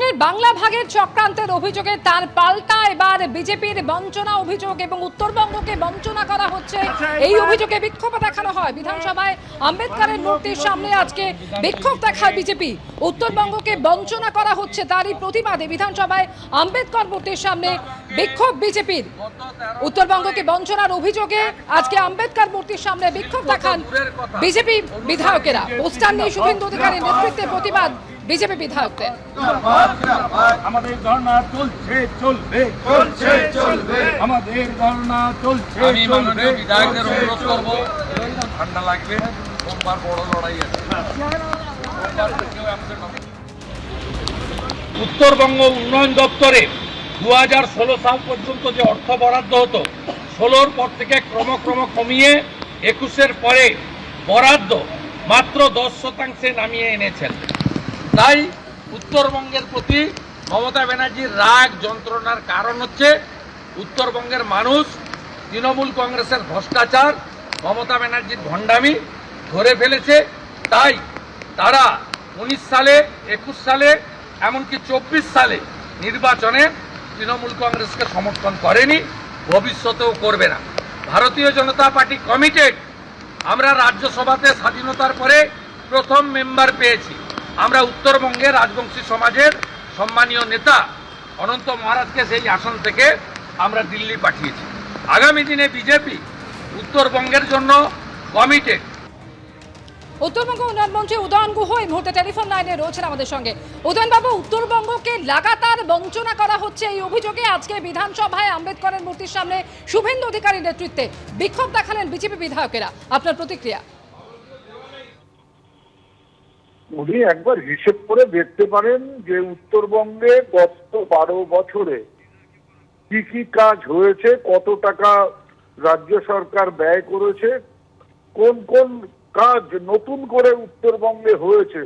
তৃণমূলের বাংলা ভাগের চক্রান্তের অভিযোগে তার পাল্টা এবার বিজেপির বঞ্চনা অভিযোগ এবং উত্তরবঙ্গকে বঞ্চনা করা হচ্ছে। এই অভিযোগে বিক্ষোভ দেখানো হয়। বিধানসভায় আম্বেদকরের মূর্তির সামনে আজকে বিক্ষোভ দেখায় বিজেপি। উত্তরবঙ্গকে বঞ্চনা করা হচ্ছে তারই প্রতিবাদে বিধানসভায় আম্বেদকর মূর্তির সামনে বিক্ষোভ বিজেপির। উত্তরবঙ্গকে বঞ্চনার অভিযোগে আজকে আম্বেদকর মূর্তির সামনে বিক্ষোভ দেখান বিজেপি বিধায়কেরা। পোস্টার নিয়ে শুভেন্দু অধিকারীর নেতৃত্বে প্রতিবাদ বিজেপি বিধায়কদের। আমাদের ধর্ণা চলছে চলবে। চলছে চলবে। আমাদের ধর্ণা চলছে আমি মাননীয় বিধায়কদের অনুরোধ করব। ঠান্ডা লাগবে সোমবার বড় লড়াই আছে। সোমবার থেকেও আমাদের নমিনেশন উত্তরবঙ্গ উন্নয়ন দপ্তরে দু হাজার ষোলো সাল পর্যন্ত যে অর্থ বরাদ্দ হতো ষোলোর পর থেকে ক্রমক্রম কমিয়ে একুশের পরে বরাদ্দ মাত্র দশ শতাংশে নামিয়ে এনেছেন। তাই উত্তরবঙ্গের প্রতি মমতা ব্যানার্জির রাগ, যন্ত্রণার কারণ হচ্ছে উত্তরবঙ্গের মানুষ তৃণমূল কংগ্রেসের ভ্রষ্টাচার, মমতা ব্যানার্জির ভণ্ডামি ধরে ফেলেছে। তাই তারা উনিশ সালে, একুশ সালে, এমনকি চব্বিশ সালে নির্বাচনে তৃণমূল কংগ্রেসকে সমর্থন করেনি, ভবিষ্যতেও করবে না। ভারতীয় জনতা পার্টি কমিটেড আমরা রাজ্যসভাতে স্বাধীনতার পরে প্রথম মেম্বার পেয়েছি। আমরা উত্তরবঙ্গে রাজবংশী সমাজের সম্মানীয় নেতা অনন্ত মহারাজকে সেই আসন থেকে আমরা দিল্লি পাঠিয়েছি। আগামী দিনে বিজেপি উত্তরবঙ্গের জন্য কমিটেড উত্তরবঙ্গ উন্নয়ন মন্ত্রী উদয়ন গুহ এই মুহূর্তে টেলিফোন লাইনে রয়েছেন আমাদের সঙ্গে। উদয়নবাবু, উত্তরবঙ্গকে লাগাতার বঞ্চনা করা হচ্ছে এই অভিযোগে আজকে বিধানসভায় আম্বেদকরের মূর্তির সামনে শুভেন্দু অধিকারীর নেতৃত্বে বিক্ষোভ দেখালেন বিজেপি বিধায়কেরা। আপনার প্রতিক্রিয়া? উনি একবার হিসেব করে দেখতে পারেন যে উত্তরবঙ্গে গত বারো বছরে কি কি কাজ হয়েছে, কত টাকা রাজ্য সরকার ব্যয় করেছে, কোন কোন কাজ নতুন করে উত্তরবঙ্গে হয়েছে,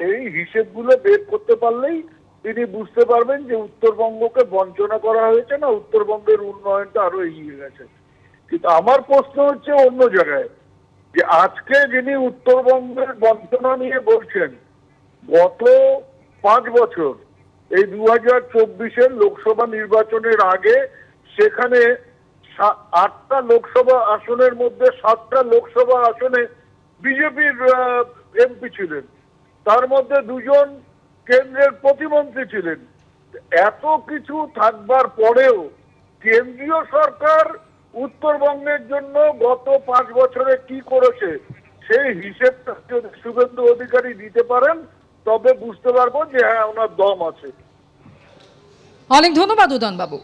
সেই হিসেবগুলো বের করতে পারলেই তিনি বুঝতে পারবেন যে উত্তরবঙ্গকে বঞ্চনা করা হয়েছে না উত্তরবঙ্গের উন্নয়নটা আরও এগিয়ে গেছে। কিন্তু আমার প্রশ্ন হচ্ছে অন্য জায়গায় যে আজকে যিনি উত্তরবঙ্গের বঞ্চনা নিয়ে বলছেন, গত পাঁচ বছর, এই দু হাজার চব্বিশের লোকসভা নির্বাচনের আগে সেখানে আটটা লোকসভা আসনের মধ্যে সাতটা লোকসভা আসনে বিজেপির এমপি ছিলেন। তার মধ্যে দুজন কেন্দ্রের প্রতিমন্ত্রী ছিলেন। এত কিছু থাকবার পরেও কেন্দ্রীয় সরকার উত্তরবঙ্গের জন্য গত পাঁচ বছরে কি করেছে, সেই হিসেবটা যদি শুভেন্দু অধিকারী দিতে পারেন, তবে বুঝতে পারব যে হ্যাঁ ওনার দম আছে। অনেক ধন্যবাদ উদয়নবাবু।